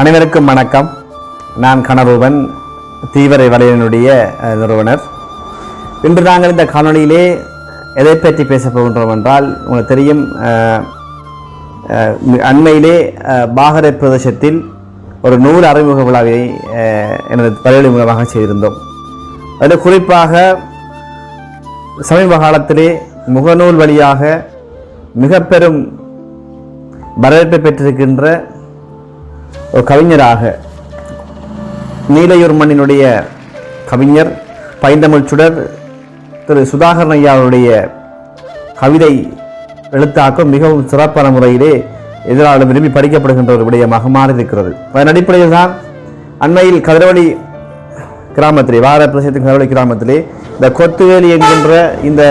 அனைவருக்கும் வணக்கம். நான் கணரூபன் தீவிர வலையனுடைய நிறுவனர். இன்று நாங்கள் இந்த காணொலியிலே எதை பற்றி பேச போகின்றோம் என்றால் உங்களுக்கு தெரியும் அண்மையிலே பாகர பாகரை பிரதேசத்தில் ஒரு நூல் அறிமுக விழாவை எனது பதவி மூலமாக செய்திருந்தோம். அதில் குறிப்பாக சமீப காலத்திலே முகநூல் வழியாக மிக பெரும் வரவேற்பை பெற்றிருக்கின்ற கவிஞராக நீலையூர் மண்ணினுடைய கவிஞர் பைந்தமிழ் சுடர் திரு சுதாகரன் ஐயாவுடைய கவிதை எழுத்தாக்கம் மிகவும் சிறப்பான முறையிலே எதிராளர் விரும்பி படிக்கப்படுகின்ற ஒரு விடயமாக மாறியிருக்கிறது. அதன் அடிப்படையில் தான் அண்மையில் கதிரவழி கிராமத்திலே வார பிரதேசத்தின் கதிரவழி கிராமத்திலே இந்த கொத்துவேலி என்கின்ற இந்த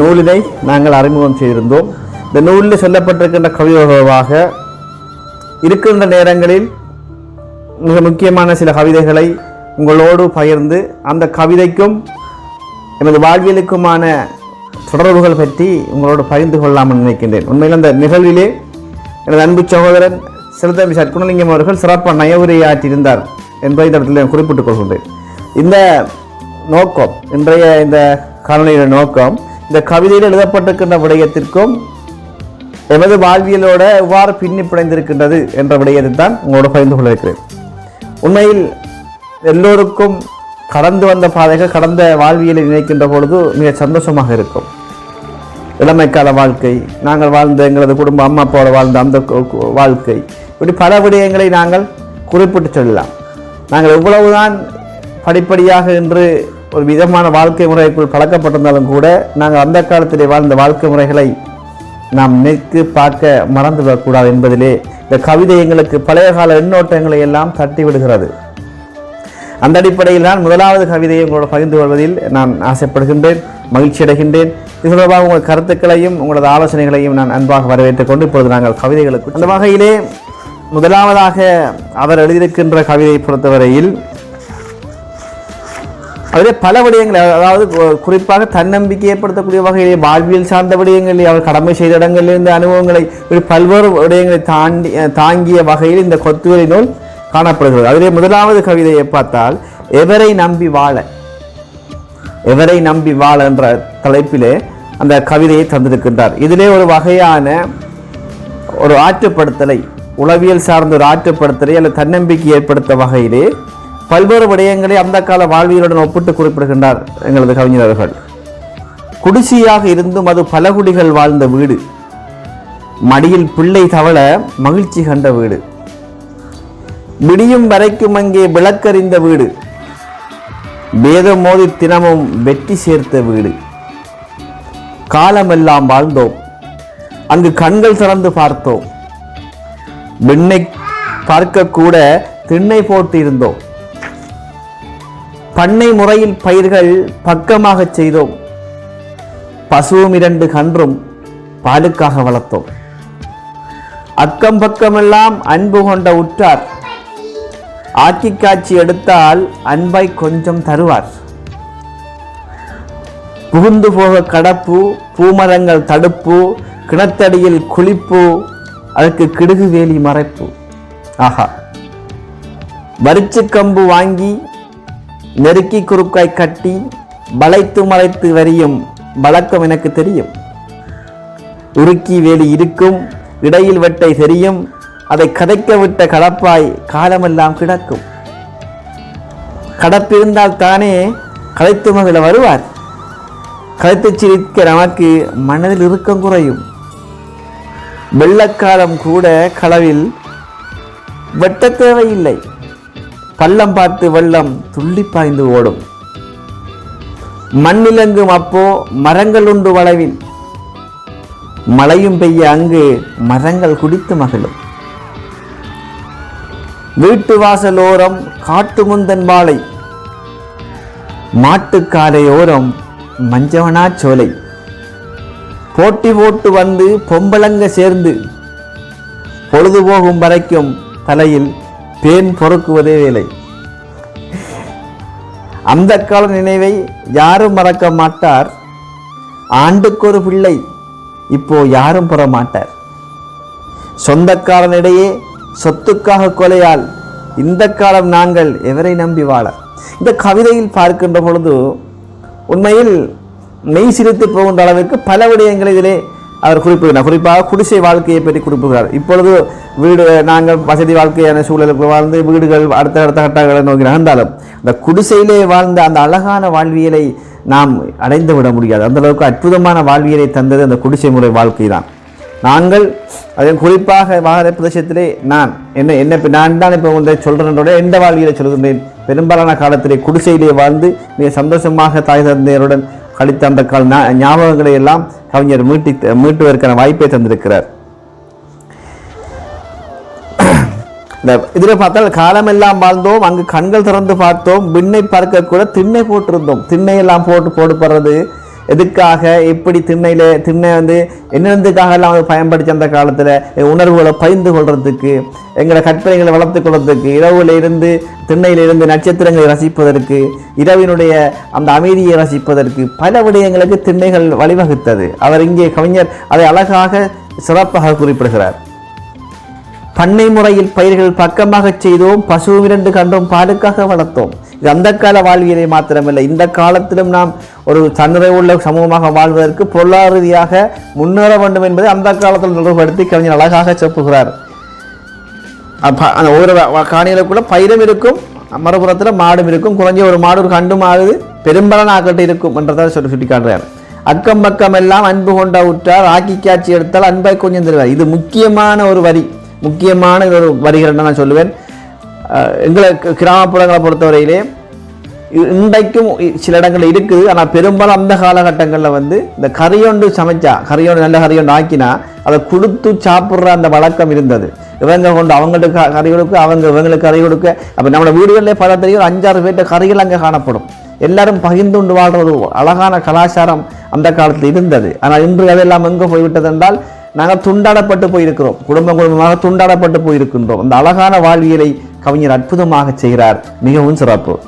நூலினை நாங்கள் அறிமுகம் செய்திருந்தோம். இந்த நூலில் சொல்லப்பட்டிருக்கின்ற கவிதாக இருக்கின்ற நேரங்களில் மிக முக்கியமான சில கவிதைகளை உங்களோடு பகிர்ந்து அந்த கவிதைக்கும் எனது வாழ்வியலுக்குமான தொடர்புகள் பற்றி உங்களோடு பகிர்ந்து கொள்ளாமல் நினைக்கின்றேன். உண்மையில் அந்த நிகழ்விலே எனது அன்பு சகோதரன் சிறுதம்பி சற்குணலிங்கம் அவர்கள் சிறப்பாக நயவுரையாற்றியிருந்தார் என்பதை இந்த இடத்துல நான் குறிப்பிட்டுக் கொள்கின்றேன். இந்த நோக்கம் இன்றைய இந்த காலநிலைய நோக்கம் இந்த கவிதையில் எழுதப்பட்டிருக்கின்ற விடயத்திற்கும் எமது வாழ்வியலோட எவ்வாறு பின்னி பிணைந்திருக்கின்றது என்ற விடயத்தை தான் உங்களோட பகிர்ந்து கொள்ள இருக்கிறேன் உண்மையில் எல்லோருக்கும் கடந்து வந்த பாதைகள் கடந்த வாழ்வியலை நினைக்கின்ற பொழுது மிக சந்தோஷமாக இருக்கும். இளமைக்கால வாழ்க்கை நாங்கள் வாழ்ந்த எங்களது குடும்பம் அம்மா அப்பாவோட வாழ்ந்த அந்த வாழ்க்கை இப்படி பல விடயங்களை நாங்கள் குறிப்பிட்டு சொல்லலாம். நாங்கள் எவ்வளவுதான் படிப்படியாக இன்று ஒரு விதமான வாழ்க்கை முறைக்குள் பழக்கப்பட்டிருந்தாலும் கூட நாங்கள் அந்த காலத்திலே வாழ்ந்த வாழ்க்கை முறைகளை நாம் நினைத்து பார்க்க மறந்துவிடக்கூடாது என்பதிலே இந்த கவிதை எங்களுக்கு பழைய கால எண்ணோட்டங்களை எல்லாம் தட்டி விடுகிறது. அந்த அடிப்படையில் தான் முதலாவது கவிதையை உங்களோட பகிர்ந்து கொள்வதில் நான் ஆசைப்படுகின்றேன் மகிழ்ச்சி அடைகின்றேன். இது தொடர்பாக உங்கள் கருத்துக்களையும் உங்களது ஆலோசனைகளையும் நான் அன்பாக வரவேற்றுக் கொண்டு இப்பொழுது நாங்கள் கவிதைகளுக்கு அந்த வகையிலே முதலாவதாக அவர் எழுதியிருக்கின்ற கவிதையை பொறுத்தவரையில் அதிலே பல விடயங்கள் அதாவது குறிப்பாக தன்னம்பிக்கை ஏற்படுத்தக்கூடிய வகையிலே வாழ்வியல் சார்ந்த விடயங்களில் அவர் கடமை செய்த இடங்களில் இருந்த அனுபவங்களை ஒரு பல்வேறு விடயங்களை தாண்டி தாங்கிய வகையில் இந்த கொத்துவரை நூல் காணப்படுகிறது. அதிலே முதலாவது கவிதையை பார்த்தால் எவரை நம்பி வாழ எவரை நம்பி வாழ என்ற தலைப்பிலே அந்த கவிதையை தந்திருக்கின்றார். இதிலே ஒரு வகையான ஒரு ஆற்றுப்படுத்தலை உளவியல் சார்ந்த ஒரு ஆற்றுப்படுத்தலை அல்லது தன்னம்பிக்கை ஏற்படுத்த வகையிலே பல்வேறு விடயங்களை அந்த கால வாழ்வியலுடன் ஒப்பிட்டு குறிப்பிடுகின்றார் எங்களது கவிஞர் குடிசையாக இருந்தும் அது பலகுடிகள் வாழ்ந்த வீடு. மடியில் பிள்ளை தவள மகிழ்ச்சி கண்ட வீடு. விடியும் வரைக்கும் அங்கே விளக்கறிந்த வீடு. வேதம் மோதி தினமும் வெற்றி சேர்த்த வீடு. காலமெல்லாம் வாழ்ந்தோம். அங்கு கண்கள் திறந்து பார்த்தோம். விண்ணை பார்க்க கூட திண்ணை போட்டு இருந்தோம் பண்ணை முறையில் பயிர்கள் பக்கமாக செய்தோம். பசுவும் இரண்டு கன்றும் பாலுக்காக வளர்த்தோம். அக்கம் பக்கமெல்லாம் அன்பு கொண்ட உற்றார். ஆக்கி காட்சி எடுத்தால் அன்பை கொஞ்சம் தருவார். புகுந்து போக கடப்பு பூமரங்கள் தடுப்பு கிணத்தடியில் குளிப்பு அதற்கு கிடுகு வேலி மறைப்பு. ஆஹா. வரிச்சு கம்பு வாங்கி நெருக்கி குறுக்காய் கட்டி வளைத்து மலைத்து வரியும் வழக்கம் எனக்கு தெரியும். உருக்கி வேலி இருக்கும் இடையில் வெட்டை தெரியும் அதை கதைக்க விட்ட கடப்பாய் காலமெல்லாம் கிடக்கும். கடப்பிருந்தால் தானே கலைத்து மகிழ வருவார். கலைத்து சிரிக்க நமக்கு மனதில் இறுக்கம் குறையும். வெள்ளக்காலம் கூட களவில் வெட்ட தேவையில்லை. பள்ளம் பார்த்து வெள்ளம் துள்ளி பாய்ந்து ஓடும். மண்ணிலங்கும் அப்போ மரங்கள் உண்டு வளவின். மழையும் பெய்ய அங்கு மரங்கள் குடித்து மகிழும். வீட்டு வாசலோரம் காட்டு முந்தன் வாழை மாட்டுக்காலையோரம் மஞ்சவனா சோலை. போட்டி போட்டு வந்து பொம்பளங்க சேர்ந்து. பொழுது போகும் வரைக்கும் தலையில் பேன் பொறுக்குவதே வேலை. அந்த கால நினைவை யாரும் மறக்க மாட்டார். ஆண்டுக்கொரு பிள்ளை இப்போ யாரும் பெற மாட்டார் சொந்தக்காரனிடையே சொத்துக்காக கொலையால் இந்த காலம் நாங்கள் எவரை நம்பி வாழ? இந்த கவிதையில் பார்க்கின்ற பொழுது உண்மையில் மெய் சிரித்து போகின்ற அளவிற்கு பல விடயங்கள் இதிலே அவர் குறிப்பிடுகிறார். குறிப்பாக குடிசை வாழ்க்கையை பற்றி குறிப்பிடுகிறார். இப்பொழுது வீடு நாங்கள் வசதி வாழ்க்கையான சூழலுக்கு வாழ்ந்து வீடுகள் அடுத்த அடுத்த கட்டங்களை நோக்கி நகர்ந்தாலும் அந்த குடிசையிலே வாழ்ந்த அந்த அழகான வாழ்வியலை நாம் அடைந்து விட முடியாது. அந்தளவுக்கு அற்புதமான வாழ்வியலை தந்தது அந்த குடிசை முறை வாழ்க்கை தான். நாங்கள் அதன் குறிப்பாக வாகன பிரதேசத்திலே நான் என்ன என்ன நான் தான் இப்போ ஒன்றை சொல்கிறேன்றோட எந்த வாழ்வியலை சொல்கின்றேன் பெரும்பாலான காலத்திலே குடிசையிலே வாழ்ந்து மிக சந்தோஷமாக தாய் தந்தையருடன் கழித்த அந்த கால ஞா- ஞாபகங்களை எல்லாம் கவிஞர் மீட்டி மீட்டுவதற்கான வாய்ப்பை தந்திருக்கிறார். இந்த இதில் பார்த்தால் காலமெல்லாம் வாழ்ந்தோம் அங்கு கண்கள் திறந்து பார்த்தோம் விண்ணை பார்க்க கூட திண்ணை போட்டிருந்தோம். திண்ணை எல்லாம் போட்டு போடுபடுறது எதுக்காக எப்படி திண்ணையில் திண்ணை வந்து என்னென்னதுக்காக எல்லாம் வந்து பயன்படுத்தி அந்த காலத்தில் உணர்வுகளை பகிர்ந்து கொள்றதுக்கு எங்களை கற்பனைகளை வளர்த்து கொள்றதுக்கு இரவுல இருந்து திண்ணையில இருந்து நட்சத்திரங்களை ரசிப்பதற்கு இரவினுடைய அந்த அமைதியை ரசிப்பதற்கு பல விடயங்களுக்கு திண்ணைகள் வழிவகுத்தது. அவர் இங்கே கவிஞர் அதை அழகாக சிறப்பாக குறிப்பிடுகிறார். பண்ணை முறையில் பயிர்கள் பக்கமாகச் செய்தோம் பசு இரண்டு கண்டோம் பாலுக்காக வளர்த்தோம். இது அந்த கால வாழ்வியலை மாத்திரமில்லை இந்த காலத்திலும் நாம் ஒரு தன்னிறைவுள்ள சமூகமாக வாழ்வதற்கு பொருளாதார ரீதியாக முன்னேற வேண்டும் என்பதை அந்த காலத்தில் தொடர்படுத்தி கவிஞர் அழகாக செப்புகிறார் அந்த ஒவ்வொரு காணிகளுக்குள்ள பயிரும் இருக்கும் மறுபுறத்தில் மாடும் இருக்கும் குறைஞ்ச ஒரு மாடு ஒரு கண்டும் ஆகுது பெரும்பலன் ஆக்கட்டு இருக்கும் என்றதை சொல்லி சுட்டி காட்டுறார் அக்கம் பக்கம் எல்லாம் அன்பு கொண்ட உற்றார் ஆக்கி காட்சி எடுத்தால் அன்பை கொஞ்சம் தருவார். இது முக்கியமான ஒரு வரி முக்கியமான ஒரு வரிகள் நான் சொல்லுவேன். எங்களை கிராமப்புறங்களை பொறுத்தவரையிலே இன்றைக்கும் சில இடங்கள் இருக்குது. ஆனால் பெரும்பாலும் அந்த காலகட்டங்களில் வந்து இந்த கறியொண்டு சமைச்சா கறியொண்டு நல்ல கறியொண்டு ஆக்கினா அதை கொடுத்து சாப்பிட்ற அந்த வழக்கம் இருந்தது. இவங்க கொண்டு அவங்களுக்கு க- கறி கொடுக்க அவங்க இவங்களுக்கு கறி கொடுக்க. அப்போ நம்மளோட வீடுகளிலே பல தெரியும் அஞ்சாறு பேர்ட்ட கறிகள் அங்கே காணப்படும். எல்லாரும் பகிர்ந்து கொண்டு வாழ்ற ஒரு அழகான கலாச்சாரம் அந்த காலத்தில் இருந்தது. ஆனால் இன்று அதெல்லாம் எங்கே போய்விட்டது என்றால் நாங்கள் துண்டாடப்பட்டு போயிருக்கிறோம். குடும்பம் குடும்பமாக துண்டாடப்பட்டு போயிருக்கின்றோம். அந்த அழகான வாழ்வியலை கவிஞர் அற்புதமாக செய்கிறார். மிகவும் சிறப்பு.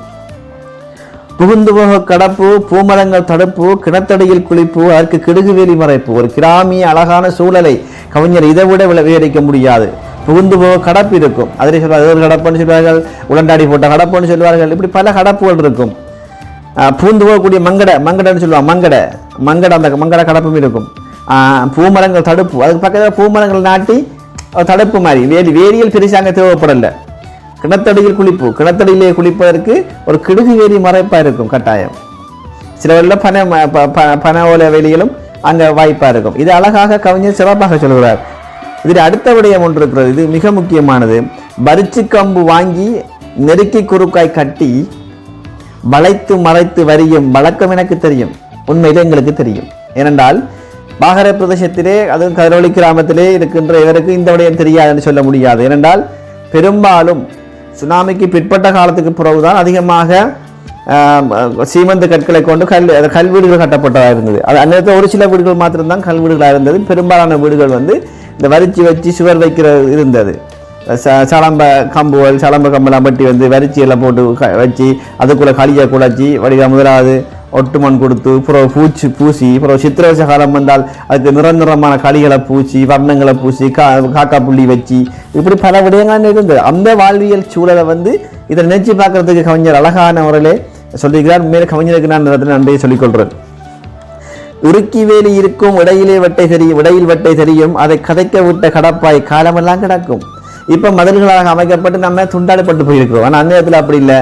புகுந்து போக கடப்பு பூமரங்கள் தடுப்பு கிணத்தடியில் குளிப்பு அதற்கு கிடுகுவேலி மறைப்பு. ஒரு கிராமிய அழகான சூழலை கவிஞர் இதை விட விளைவிக்க விவரிக்க முடியாது. புகுந்து போக கடப்பு இருக்கும். அதிலே சொல்வார்கள் ஒரு கடப்புன்னு சொல்வார்கள் உடண்டாடி போட்ட கடப்புன்னு சொல்வார்கள். இப்படி பல கடப்புகள் இருக்கும். பூந்து போகக்கூடிய மங்கட மங்கடன்னு சொல்லுவாங்க மங்கடை. மங்கடை அந்த மங்கட கடப்பும் இருக்கும். பூமரங்கள் தடுப்பு. அதுக்கு பக்கத்தில் பூமரங்கள் நாட்டி தடுப்பு மாதிரி. வேலி வேலியல் பெருசாக தேவைப்படலை. கிணத்தடியில் குளிப்பு. கிணத்தடியிலே குளிப்பதற்கு ஒரு கிடுகு வேலி மறைப்பாக இருக்கும் கட்டாயம். சில வேளையில பனை ம- ப- ஓலை வேலிகளும் அங்கே வாய்ப்பாக இருக்கும். இது அழகாக கவிஞர் சிறப்பாக சொல்கிறார். இதில் அடுத்த விடயம் ஒன்று இருக்கிறது. இது மிக முக்கியமானது. பரிச்சு கம்பு வாங்கி நெருக்கி குறுக்காய் கட்டி வளைத்து மறைத்து வரியும் வழக்கம் எனக்கு தெரியும். உண்மையில் எங்களுக்கு தெரியும். ஏனென்றால் பாகர பிரதேசத்திலே அதுவும் கதிரொலி கிராமத்திலே இருக்கின்ற இவருக்கு இந்த விடயம் தெரியாதுன்னு சொல்ல முடியாது. ஏனென்றால் பெரும்பாலும் சுனாமிக்கு பிற்பட்ட காலத்துக்கு பிறகுதான் அதிகமாக சீமந்த கற்களை கொண்டு கல் கல் வீடுகள் கட்டப்பட்டதாக இருந்தது. அது அந்நேரத்தில் ஒரு சில வீடுகள் மாத்திரம்தான் கல் வீடுகளாக இருந்தது. பெரும்பாலான வீடுகள் வந்து இந்த வரிச்சு வச்சு சுவர் வைக்கிற இருந்தது. ச- சலம்ப கம்புகள் சலம்ப கம்பெல்லாம் பட்டி வந்து வரிச்சி எல்லாம் போட்டு க- வச்சு அதுக்குள்ளே களியை குழச்சி வடிவ முதலாவது ஒட்டுமண் கொடுத்து அப்புறம் பூச்சி பூசி அப்புறம் சித்திரவச காலம் வந்தால் அதுக்கு நிரந்தரமான களிகளை பூச்சி வர்ணங்களை பூசி கா காக்கா புள்ளி வச்சு இப்படி பல விடயங்கள் இருந்தது. அந்த வாழ்வியல் சூழலை வந்து இதை நினைச்சு பார்க்கறதுக்கு கவிஞர் அழகான முறையிலே சொல்லியிருக்கிறார். மேலே கவிஞருக்கு நான் இந்த நன்றியை சொல்லிக்கொள்கிறேன் உருக்கி வேலி இருக்கும் இடையிலே வெட்டை தெரியும் இடையில் வெட்டை தெரியும் அதை கதைக்க விட்ட கடப்பாய் காலமெல்லாம் கிடக்கும். இப்போ மதில்களாக அமைக்கப்பட்டு நம்ம துண்டாடப்பட்டு போயிருக்கிறோம். ஆனால் அந்த நேரத்தில் அப்படி இல்லை.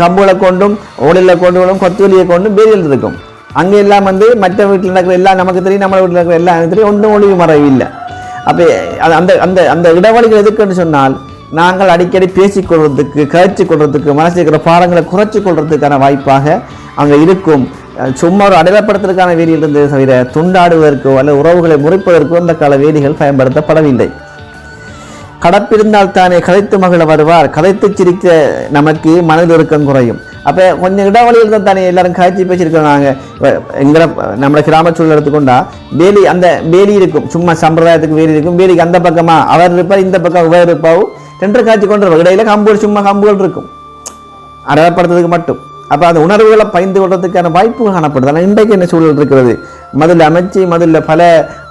கம்புகளை கொண்டும் ஓடலில் கொண்டும் கொத்துவலியை கொண்டும் பேரியல் இருக்கும். அங்கே எல்லாம் வந்து மற்ற வீட்டில் நடக்கிற எல்லாம் நமக்கு தெரியும் நம்ம வீட்டில் இருக்கிற எல்லாம் தெரியும் ஒன்றும் ஒளிவு மறைவு இல்லை அப்போ அந்த அந்த அந்த இடைவெளிகள் எதுக்குன்னு சொன்னால் நாங்கள் அடிக்கடி பேசிக்கொள்வதுக்கு கழிச்சு கொள்றதுக்கு மனசு இருக்கிற பாடங்களை குறைச்சி கொள்றதுக்கான வாய்ப்பாக அங்கே இருக்கும். சும்மா ஒரு அடையாளப்படுத்துறதுக்கான வேலியில் இருந்தது தவிர துண்டாடுவதற்கோ அல்லது உறவுகளை முறிப்பதற்கோ அந்த கால வேலிகள் பயன்படுத்தப்படவில்லை. கடப்பிருந்தால் தானே கதைத்து மகிழ வருவார். கதைத்து சிரிக்க நமக்கு மனதில் இறுக்கம் குறையும். அப்போ கொஞ்சம் இடைவெளியில் தான் தானே எல்லாரும் காய்ச்சி நாங்கள் எங்களை நம்மளை கிராம சூழல் எடுத்துக்கொண்டா வேலி அந்த வேலி இருக்கும். சும்மா சம்பிரதாயத்துக்கு வேலி இருக்கும். வேலிக்கு அந்த பக்கமா அவர் இருப்பார் இந்த பக்கம் இவர் இருப்பாவும் ரெண்டு காய்ச்சி கொண்டு இடையில கம்புகள் சும்மா கம்புகள் இருக்கும். அடையாளப்படுத்துறதுக்கு மட்டும். அப்போ அந்த உணர்வுகளை பயந்து கொள்றதுக்கான வாய்ப்புகள் காணப்படுது. ஆனால் இன்றைக்கு என்ன சூழல் இருக்கிறது? மதில் அமைச்சு மதிலில் பல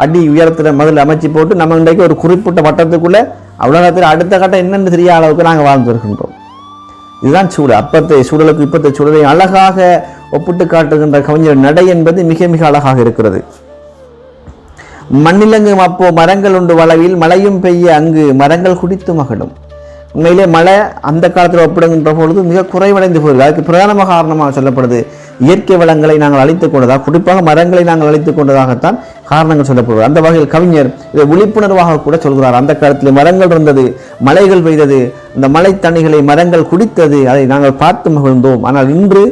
அடி உயரத்தில் மதில் அமைச்சு போட்டு நம்ம இன்றைக்கு ஒரு குறிப்பிட்ட வட்டத்துக்குள்ளே உலகத்தில் அடுத்த கட்டம் என்னென்னு தெரியாத அளவுக்கு நாங்கள் வாழ்ந்து வருகின்றோம் இதுதான் சூழல். அப்பத்தை சூழலுக்கு இப்பத்தை சூழலை அழகாக ஒப்பிட்டு காட்டுகின்ற கவிஞர் நடை என்பது மிக மிக அழகாக இருக்கிறது. மண்ணிலங்கும் அப்போ மரங்கள் உண்டு வளவில் மழையும் பெய்ய அங்கு மரங்கள் குடித்து மகளும் உண்மையிலே மழை அந்த காலத்தில் ஒப்பிடுகின்ற பொழுது மிக குறைவடைந்து போகிறது. அதுக்கு பிரதானமாக காரணமாக சொல்லப்படுது இயற்கை வளங்களை நாங்கள் அழித்துக் கொண்டதாக குறிப்பாக மரங்களை நாங்கள் அழித்துக் கொண்டதாகத்தான் காரணங்கள் சொல்லப்படுவது அந்த வகையில் கவிஞர் இதை விழிப்புணர்வாக கூட சொல்கிறார். அந்த காலத்தில் மரங்கள் இருந்தது மலைகள் பெய்தது அந்த மலை தண்ணிகளை மரங்கள் குடித்தது அதை நாங்கள் பார்த்து மகிழ்ந்தோம். ஆனால் இன்று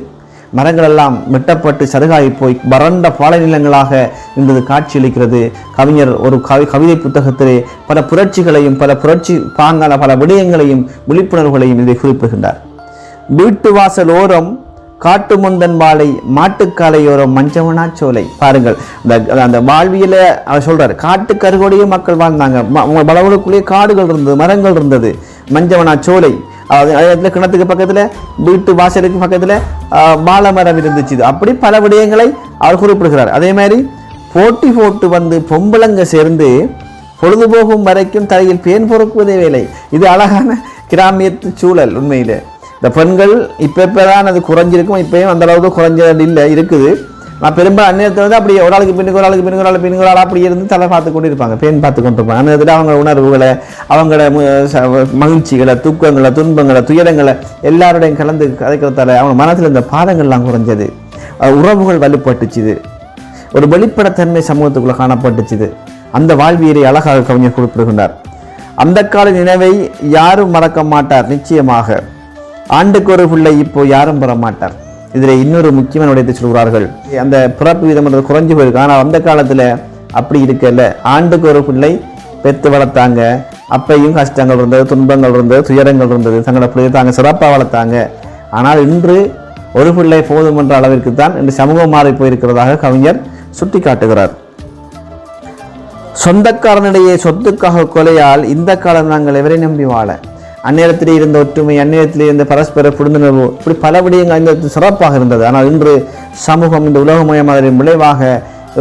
மரங்களெல்லாம் வெட்டப்பட்டு சருகாகி போய் வறண்ட பாலை நிலங்களாக இன்றது காட்சியளிக்கிறது கவிஞர் ஒரு கவி கவிதை புத்தகத்திலே பல புரட்சிகளையும் பல புரட்சி பாங்கான பல விடயங்களையும் விழிப்புணர்வுகளையும் இதை குறிப்பிடுகின்றார். வீட்டு வாசல் ஓரம் காட்டு முந்தன் வாழை மாட்டுக்காலையோரம் மஞ்சவனா சோலை. பாருங்கள் அந்த அந்த வாழ்வியல அவர் சொல்றாரு காட்டு கருகோடையே மக்கள் வாழ்ந்தாங்க. பலவர்களுக்குள்ளேயே காடுகள் இருந்தது மரங்கள் இருந்தது. மஞ்சவனா சோலை. அது இடத்துல கிணத்துக்கு பக்கத்தில் வீட்டு வாசலுக்கு பக்கத்தில் வாழை மரம் இருந்துச்சு. அப்படி பல விடயங்களை அவர் குறிப்பிடுகிறார். அதே மாதிரி போட்டி போட்டு வந்து பொம்பளங்க சேர்ந்து பொழுதுபோகும் வரைக்கும் தலையில் பேன் பொறுக்குவதே வேலை. இது அழகான கிராமியத்து சூழல் உண்மையிலே. இந்த பெண்கள் இப்போ இப்போ தான் அது குறைஞ்சிருக்கும் இப்போயும் அந்த அளவுக்கு குறைஞ்சது இல்லை இருக்குது. நான் பெரும்பாலும் அந்நேரத்தில் வந்து அப்படி ஒரு ஆளுக்கு பின்னுக்கு ஒரு ஆளுக்கு பின்னுக்கு ஒரு ஆள் பின்னுக்கு ஒரு ஆள் அப்படி இருந்து தலை பார்த்து கொண்டு இருப்பாங்க பேன் பார்த்து கொண்டு இருப்பாங்க அந்த அவங்க உணர்வுகளை அவங்களோட மு- மகிழ்ச்சிகளை துக்கங்களை துன்பங்களை துயரங்களை எல்லாரோடையும் கலந்து கதைக்கிறதால அவங்க மனசில் இந்த பாதங்கள்லாம் குறைஞ்சது. உறவுகள் வலுப்பட்டுச்சுது. ஒரு வெளிப்படத்தன்மை சமூகத்துக்குள்ளே காணப்பட்டுச்சுது. அந்த வாழ்வியலை அழகாக கவிஞர் குறிப்பிடுகின்றார். அந்த கால நினைவை யாரும் மறக்க மாட்டார் நிச்சயமாக. ஆண்டுக்கு ஒரு பிள்ளை இப்போ யாரும் பெற மாட்டார். இதில் இன்னொரு முக்கியமான விடயத்தை சொல்கிறார்கள். அந்த பிறப்பு வீதம் குறைஞ்சு போயிருக்கு. ஆனால் அந்த காலத்தில் அப்படி இருக்கல. ஆண்டுக்கு ஒரு பிள்ளை பெற்று வளர்த்தாங்க. அப்பையும் கஷ்டங்கள் இருந்தது துன்பங்கள் இருந்தது துயரங்கள் இருந்தது. தங்களோட பிள்ளையை தாங்க சிறப்பாக வளர்த்தாங்க. ஆனால் இன்று ஒரு பிள்ளை போதும் என்ற அளவிற்கு தான் இன்று சமூகம் மாறி போயிருக்கிறதாக கவிஞர் சுட்டிக்காட்டுகிறார். சொந்தக்காரனிடையே சொத்துக்காக கொலையால் இந்த காலம் நாங்கள் எவரை நம்பி வாழ? அந்நேரத்தில் இருந்த ஒற்றுமை அந்நேரத்திலே இருந்த பரஸ்பர புரிந்துணர்வு இப்படி பல விடயங்கள் இந்த சிறப்பாக இருந்தது. ஆனால் இன்று சமூகம் இந்த உலகமயமாதலின் விளைவாக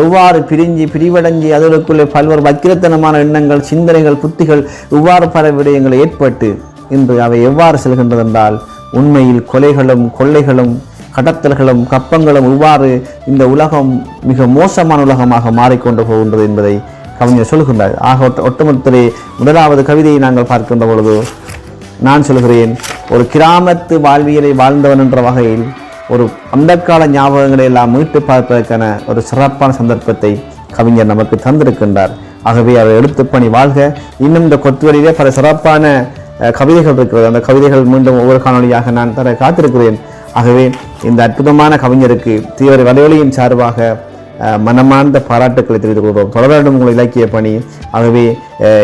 எவ்வாறு பிரிஞ்சு பிரிவடைஞ்சு அதற்குள்ளே பல்வேறு வக்கிரத்தனமான எண்ணங்கள் சிந்தனைகள் புத்திகள் இவ்வாறு பல விடயங்கள் ஏற்பட்டு இன்று அவை எவ்வாறு செல்கின்றது என்றால் உண்மையில் கொலைகளும் கொள்ளைகளும் கடத்தல்களும் கப்பங்களும் இவ்வாறு இந்த உலகம் மிக மோசமான உலகமாக மாறிக்கொண்டு போகின்றது என்பதை கவிஞர் சொல்கின்றார். ஆக ஒட்டுமொத்தத்திலே முதலாவது கவிதையை நாங்கள் பார்க்கின்ற பொழுது நான் சொல்கிறேன் ஒரு கிராமத்து வாழ்வியலை வாழ்ந்தவன் என்ற வகையில் ஒரு அந்த கால ஞாபகங்களை எல்லாம் மீட்டு பார்ப்பதற்கான ஒரு சிறப்பான சந்தர்ப்பத்தை கவிஞர் நமக்கு தந்திருக்கின்றார். ஆகவே அவர் எழுத்துப்பணி வாழ்க. இன்னும் இந்த கொத்துவழியிலே பல சிறப்பான கவிதைகள் இருக்கிறது. அந்த கவிதைகள் மீண்டும் ஒவ்வொரு காணொலியாக நான் தர காத்திருக்கிறேன். ஆகவே இந்த அற்புதமான கவிஞருக்கு தீவிர வலையொலியின் சார்பாக மனமார்ந்த பாராட்டுக்களை தெரிவித்துக் கொள்கிறோம் தொடர்ந்து உங்கள் இலக்கிய பணி ஆகவே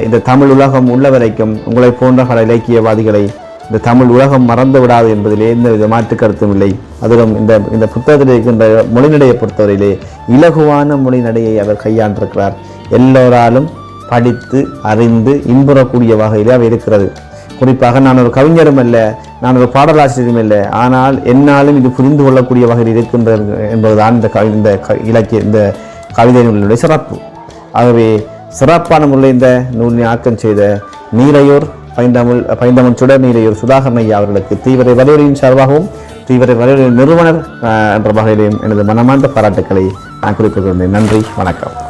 இந்த தமிழ் உலகம் உள்ள வரைக்கும் உங்களை போன்ற பல இலக்கியவாதிகளை இந்த தமிழ் உலகம் மறந்து விடாது என்பதிலே எந்த வித மாற்று கருத்தும் இல்லை. அதிலும் இந்த இந்த புத்தகத்தில் இருக்கின்ற மொழிநடையை பொறுத்தவரையிலே இலகுவான மொழிநடையை அவர் கையாண்டிருக்கிறார். எல்லோராலும் படித்து அறிந்து இன்புறக்கூடிய வகையிலே அவர் இருக்கிறது. குறிப்பாக நான் ஒரு கவிஞரும் அல்ல நான் ஒரு பாடலாசிரியரும் இல்லை. ஆனால் என்னாலும் இது புரிந்து கொள்ளக்கூடிய வகையில் இருக்கின்றது என்பதுதான் இந்த கவி இந்த க- இலக்கிய இந்த கவிதை நூலினுடைய சிறப்பு. ஆகவே சிறப்பான முறையில் இந்த நூலினை ஆக்கம் செய்த நீரையூர் பைந்தமிழ் பைந்தமிழ் சுடர் நீரையூர் சுதாகரன் ஐயா அவர்களுக்கு தீவிர வலியுறையின் சார்பாகவும் தீவிர வலியுறை நிறுவனர் என்ற வகையிலும் எனது மனமார்ந்த பாராட்டுக்களை நான் குறிப்பிடுகின்றேன் நன்றி வணக்கம்.